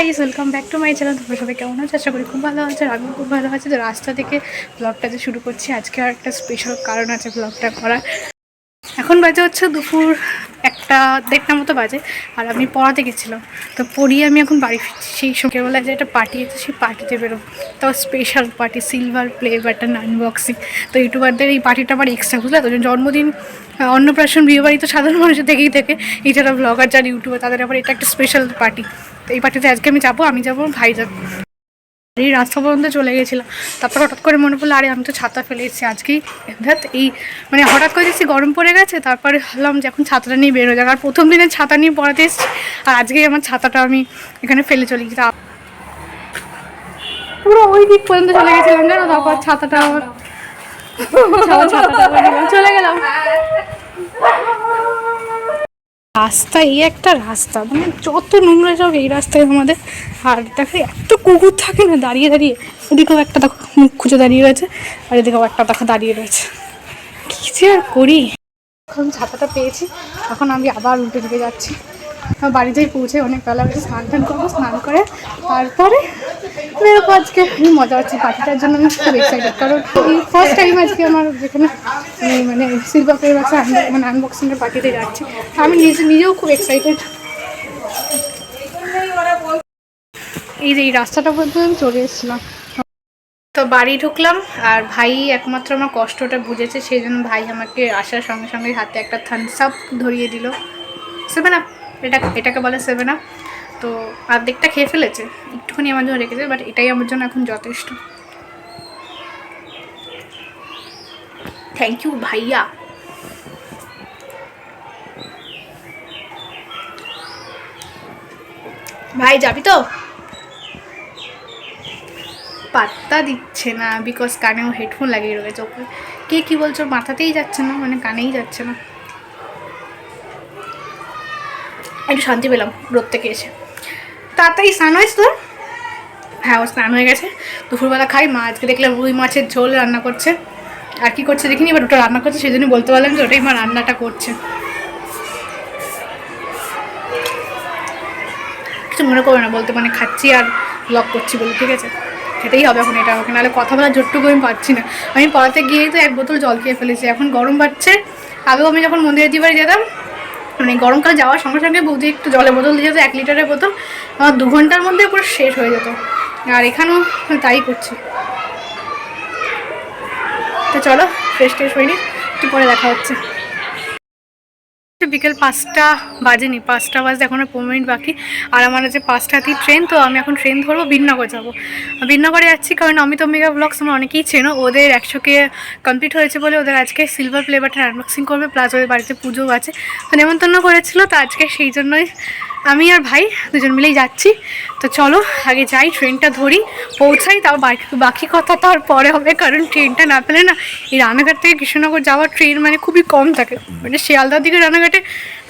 Guys welcome back to my channel তোমরা সবাই কেমন আছো? আশা করি খুব ভালো আছে আর আমিও খুব ভালো আছে। তো রাস্তা থেকে ব্লগটা যে শুরু করছি, আজকে আর একটা স্পেশাল কারণ আছে ব্লগটা করার। এখন বাজে হচ্ছে দুপুর একটা দেড়টা মতো বাজে আর আমি পড়াতে গেছিলাম। তো পড়িয়ে আমি এখন বাড়ি ফিরছি। সেই সকালবেলা যে একটা পার্টি আছে, সেই পার্টিতে বেরোবো। তাও special party silver play button unboxing তো ইউটিউবারদের এই পার্টিটা আমার এক্সট্রা বুঝলে? তো জন্মদিন অন্নপ্রাশন বিয়ে বাড়ি তো সাধারণ মানুষের থেকেই থেকে। এছাড়া ব্লগার যারা ইউটিউবার তাদের আবার এটা একটা স্পেশাল পার্টি তো এই পার্টিতে আজকে আমি যাব আমি যাব, ভাই যাব। এই রাস্তা পর্যন্ত চলে গেছিলাম। তারপর হঠাৎ করে মনে পড়ল, আরে আমি তো ছাতা ফেলে এসেছি আজকেই। ধ্যাত এই মানে হঠাৎ করে দেখছি গরম পড়ে গেছে, তারপরে ভাবলাম যে এখন ছাতাটা নিয়ে বেরো যাক। আর প্রথম দিনে ছাতা নিয়ে পড়াতে এসেছি, আর আজকেই আমার ছাতাটা আমি এখানে ফেলে চলে গেছি। পুরো ওই দিক পর্যন্ত চলে গেছিলাম, জানো? তারপর ছাতাটা আমার চলে গেলাম। রাস্তা এই একটা রাস্তা মানে যত নোংরা সব এই রাস্তায় আমাদের আর দেখো, এত কুকুর থাকে না দাঁড়িয়ে দাঁড়িয়ে। ওদিকেও একটা দেখো, মুখ খুঁজে দাঁড়িয়ে রয়েছে, আর এদিকেও একটা দেখো দাঁড়িয়ে রয়েছে। কী যে আর করি। এখন ছাতাটা পেয়েছি, এখন আমি আবার উল্টে দিকে যাচ্ছি। বাড়িতেই পৌঁছে অনেক বেলা হয়েছে, স্নান টান করব, স্নান করে তারপরে বেরোবো আজকে। মজা হচ্ছে পার্টিটার জন্য, আমি খুব এক্সাইটেড কারণ ফার্স্ট টাইম আজকে আমার যেখানে মানে সিলভার প্লে বাক্স মানে আনবক্সিংয়ের পার্টিতে যাচ্ছি। আমি নিজে নিজেও খুব এক্সাইটেড এই যে এই রাস্তাটা পর্যন্ত আমি চলে এসেছিলাম। তো বাড়ি ঢুকলাম, আর ভাই একমাত্র আমার কষ্টটা বুঝেছে, সেই জন্য ভাই আমাকে আসার সঙ্গে সঙ্গে হাতে একটা থামস আপ ধরিয়ে দিল। Seven up. এটা, এটাকে বলে সেভেন আপ তো অর্ধেকটা খেয়ে ফেলেছে, একটুখানি আমার জন্য রেখেছে বাট এটাই আমার জন্য এখন যথেষ্ট। থ্যাংক ইউ ভাইয়া। ভাই, যাবি তো? পাত্তা দিচ্ছে না বিকজ কানেও হেডফোন লাগিয়ে রয়েছে। ওপরে কে কী বলছো মাথাতেই যাচ্ছে না মানে কানেই যাচ্ছে না। একটু শান্তি পেলাম, রোদ থেকে এসে। তাড়াতাড়ি স্নান হয়েছে তোর? হ্যাঁ ও স্নান হয়ে গেছে। দুপুরবেলা খাই, মা আজকে দেখলাম রুই মাছের ঝোল রান্না করছে। আর কি করছে দেখিনি এবার ওটা রান্না করছে সেই জন্য বলতে পারলাম যে ওটাই মা রান্নাটা করছে। কিছু মনে করবে না, বলতে মানে খাচ্ছি আর লক করছি বলে, ঠিক আছে? খেতেই হবে এখন এটা আমাকে, নাহলে কথা বলার জোরটুকু আমি পাচ্ছি না। আমি পড়াতে গিয়েই তো এক বোতল জল খেয়ে ফেলেছি, এখন গরম পাচ্ছে আগেও আমি যখন মন্দিরের দিবারে যেতাম মানে গরমকাল যাওয়ার সঙ্গে সঙ্গে বৌদি একটু জলের বোতল দিয়ে যেত, এক লিটারের বোতল, আমার দু ঘণ্টার মধ্যে পুরো শেষ হয়ে যেত। আর এখানেও তাই করছি। তো চলো ফ্রেশ ট্রেশ হয়নি, একটু পরে দেখা হচ্ছে। বিকেল পাঁচটা বাজেনি, পাঁচটা বাজতে এখনও পনেরো মিনিট বাকি। আর আমার আছে পাঁচটাতেই ট্রেন তো আমি এখন ট্রেন ধরবো বিননগর যাব। বিননগরে যাচ্ছি কারণ অমিত অম্বিকা ব্লগস আমার অনেকেই চেনো, ওদের একশোকে কমপ্লিট হয়েছে বলে ওদের আজকে সিলভার ফ্লেভারটা আনবক্সিং করবে প্লাস ওদের বাড়িতে পুজোও আছে। তো নেমন্তন্ন করেছিল, তো আজকে সেই জন্যই আমি আর ভাই দুজন মিলেই যাচ্ছি। তো চলো, আগে যাই, ট্রেনটা ধরি, পৌঁছাই, তাও বাকি কথা তো আর পরে হবে, কারণ ট্রেনটা না পেলে না এই রানাঘাট থেকে কৃষ্ণনগর যাওয়ার ট্রেন মানে খুবই কম থাকে। মানে শিয়ালদার দিকে রানাঘাটে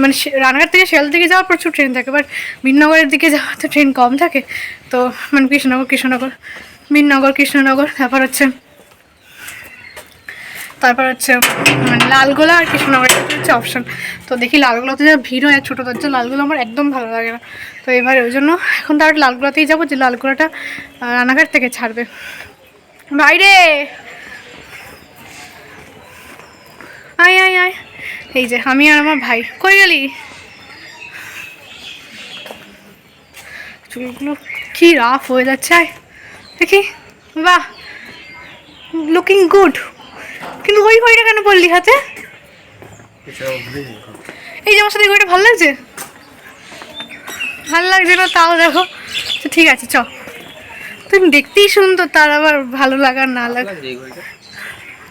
মানে রানাঘাট থেকে শিয়ালদা দিকে যাওয়ার প্রচুর ট্রেন থাকে, বাট বিননগরের দিকে যাওয়া তো ট্রেন কম থাকে। তো মানে কৃষ্ণনগর কৃষ্ণনগর, বিননগর, কৃষ্ণনগর, তারপর হচ্ছে তারপর হচ্ছে মানে লালগোলা আর কৃষ্ণনগর হচ্ছে অপশন তো দেখি লালগোলাতে যা ভিড় হয় ছোটো দরজা, লালগোলা আমার একদম ভালো লাগে না। তো এবার ওই জন্য এখন তার লালগোলাতেই যাব, যে লালগোলাটা রানাঘাট থেকে ছাড়বে। বাইরে! আয় আয় আয়। এই যে, আমি আর আমার ভাই। কই গেলি? চুলগুলো কি রাফ হয়ে যাচ্ছে দেখি। বাহ! লুকিং গুড কিন্তু ওই ঘড়িটা কেন পড়লি হাতে? এই যে আমার সাথে এই ভালো লাগছে? ভালো লাগছে না তাও দেখো। তো ঠিক আছে চ। তুমি দেখতেই সুন্দর তার আবার ভালো লাগার না লাগা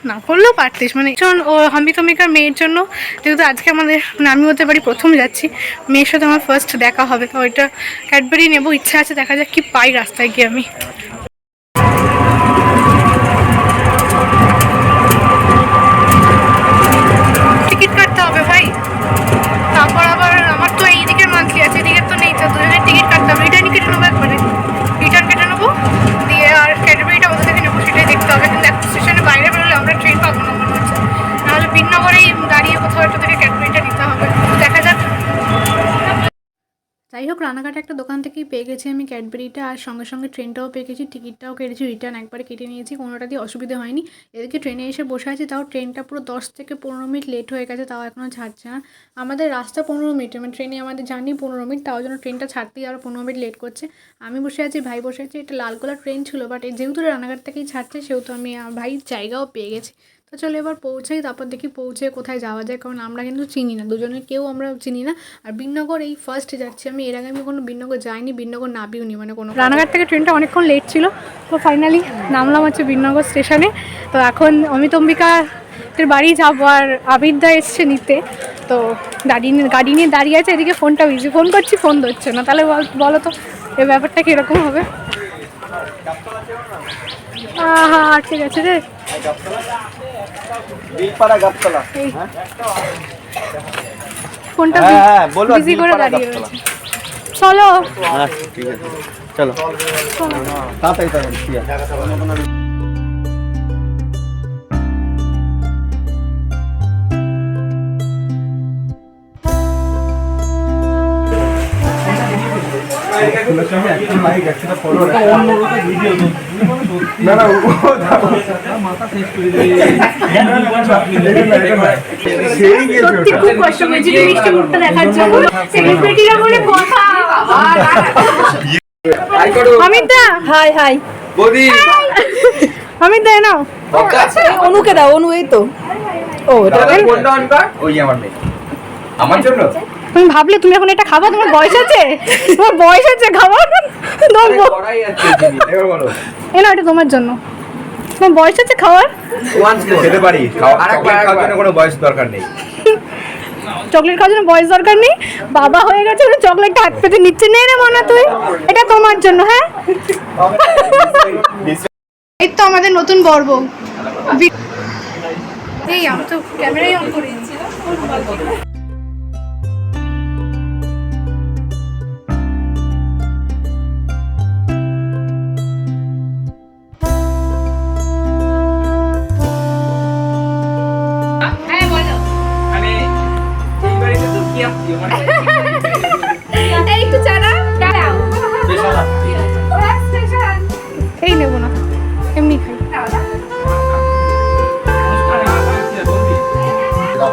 না করলেও পারতিস। মানে শোন ও হামিতমিকার মেয়ের জন্য যেহেতু আজকে আমাদের মানে আমি ওদের বাড়ি প্রথম যাচ্ছি মেয়ের সাথে আমার ফার্স্ট দেখা হবে তো ওইটা ক্যাডবেরি নেব ইচ্ছা আছে দেখা যাক কি পাই রাস্তায় গিয়ে আমি। রানাঘাটে একটা দোকান থেকেই পেয়ে গেছি আমি ক্যাডবেরিটা, আর সঙ্গে সঙ্গে ট্রেনটাও পেয়ে গেছি, টিকিটটাও কেটেছি, রিটার্ন একবারে কেটে নিয়েছি কোনোটা দিয়ে অসুবিধা হয়নি। এদিকে ট্রেনে এসে বসে আছি, তাও ট্রেনটা পুরো দশ থেকে পনেরো মিনিট লেট হয়ে গেছে, তাও এখনও ছাড়ছে না। আমাদের রাস্তা পনেরো মিনিট মানে ট্রেনে আমাদের জার্নি পনেরো মিনিট, তাও জন্য ট্রেনটা ছাড়তেই আরও পনেরো মিনিট লেট করছে। আমি বসে আছি, ভাই বসে আছে, এটা লালগোলা ট্রেন ছিল বাট যেহেতু রানাঘাট থেকেই ছাড়ছে, সেহেতু আমি ভাই জায়গাও পেয়ে গেছি। তো চলো এবার পৌঁছাই, তারপর দেখি পৌঁছে কোথায় যাওয়া যায়, কারণ আমরা কিন্তু চিনি না দুজনে কেউ আমরা চিনি না। আর বিনগর এই ফার্স্ট যাচ্ছি আমি, এর আগে আমি কোনো বিনগর যাইনি, বিনগর নাবিও নি মানে কোনো রানাঘাট থেকে ট্রেনটা অনেকক্ষণ লেট ছিল, তো ফাইনালি নামলাম হচ্ছে বিনগর স্টেশনে তো এখন অমিত অম্বিকা বাড়ি যাব, আর আবিরদা এসছে নিতে। তো গাড়ি নিয়ে গাড়ি নিয়ে দাঁড়িয়ে আছে, এদিকে ফোনটা বিজি ফোন করছি ফোন ধরছে না। তাহলে বল- বলো তো, এ ব্যাপারটা কীরকম হবে? হ্যাঁ ঠিক আছে রে। বিলপাড়া গাছতলা এই ফোনটা হ্যাঁ, হ্যাঁ, বলো, বিজি করে দাঁড়িয়ে রয়েছে চলো হ্যাঁ ঠিক আছে চলো তাড়াতাড়ি তাড়াতাড়ি ঠিক আছে না না সেই গেছে সত্যি খুব কষ্ট হয়েছিল মিষ্টি মুখটা দেখার জন্য সেলিব্রিটিরা বলে কথা। Amita hi hi. বৌদি। অমিতা এ অনুকে দাও অনু এই তো। ও এটা কোনটা অন ওই আমার মেয়ে। আমার জন্য? তুমি ভাবলে তুমি এখন এটা খাবা? তোমার বয়স আছে তোমার বয়স আছে খাবার এ না এটা তোমার জন্য। তোমার বয়স আছে খাওয়ার? খেতে পারি। চকলেট খাওয়ার জন্য কোনো বয়স দরকার নেই। চকলেট খাওয়ার জন্য বয়স দরকার নেই। বাবা হয়ে গেছে ওটা চকলেটটা হাত পেতে নিচ্ছে নে রে মনা তুই। এটা তোমার জন্য হ্যাঁ? এই তো আমাদের নতুন বর্ব এই আমি তো ক্যামেরাই অন করে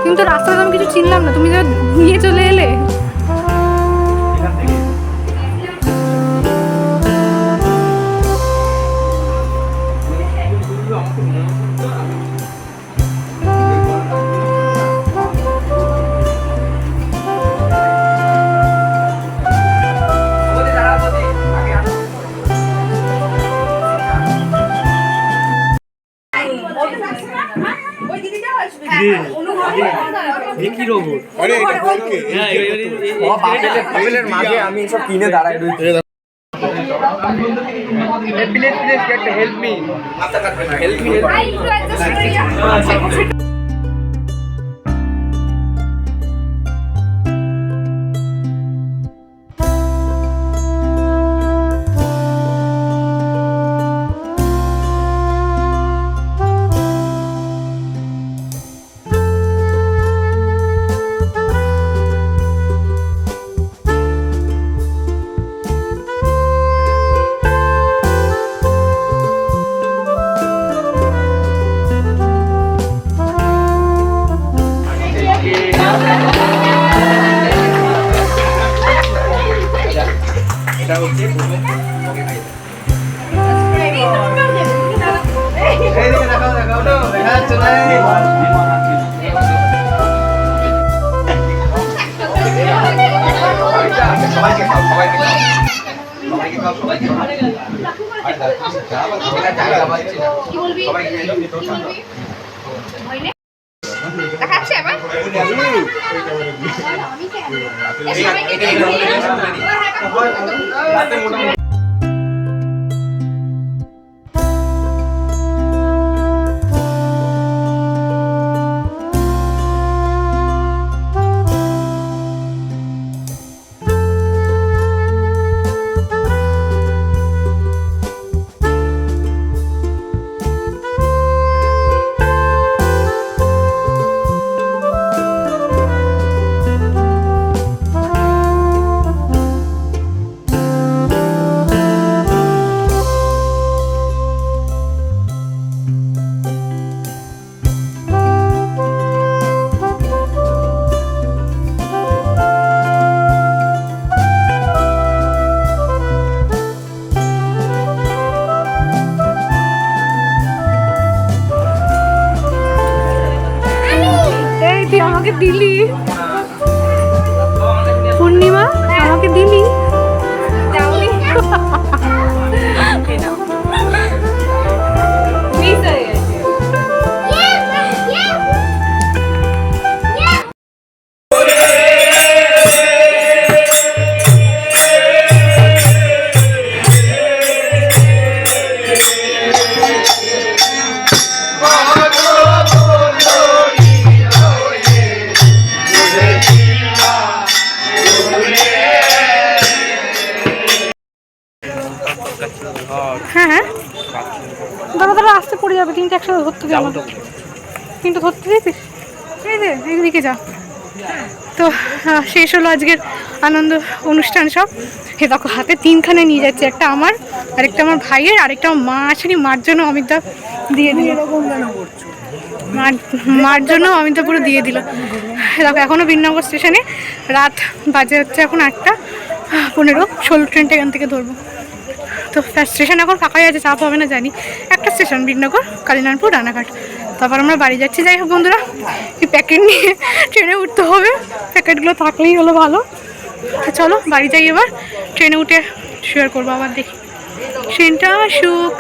কিন্তু রাস্তাতে আমি কিছু চিনলাম না। তুমি যা নিয়ে চলে এলে। মাঝে আমি সব কিনে দাঁড়াই please please help me help me সবাইকে খাও সবাইকে খাও সবাইকে খাও সবাইকে খাও আর দাদা এটা জায়গা পাচ্ছি না সবাইকে খাও দেখাচ্ছে আবার আমি কেন আমাকে দিলি। পূর্ণিমা আমাকে দিলি? একসাথে ধরতে দিয়েছিস এই যে এইদিকে যা। তো শেষ হলো আজকের আনন্দ অনুষ্ঠান সব। হে দেখো হাতে তিনখানে নিয়ে যাচ্ছে একটা আমার আরেকটা আমার ভাইয়ের আরেকটা আমার মা আসেনি মার জন্য অমিতা দিয়ে দিল। মার মার জন্য অমিতা পুরো দিয়ে দিল। দেখো এখনও বিননগর স্টেশনে রাত বাজে হচ্ছে এখন আটটা পনেরো ষোলো ট্রেনটা এখান থেকে ধরবো। তো স্টেশন এখন ফাঁকাই আছে চাপ হবে না জানি। স্টেশন, বিনগর কালীনারপুর রানাঘাট। তারপর আমরা বাড়ি যাচ্ছি। যাই হোক বন্ধুরা, এই প্যাকেট নিয়ে ট্রেনে উঠতে হবে। প্যাকেটগুলো থাকলেই হলো ভালো। চলো, বাড়ি যাই এবার। ট্রেনে উঠে শেয়ার করব আবার দেখি। ট্রেনটা আসুক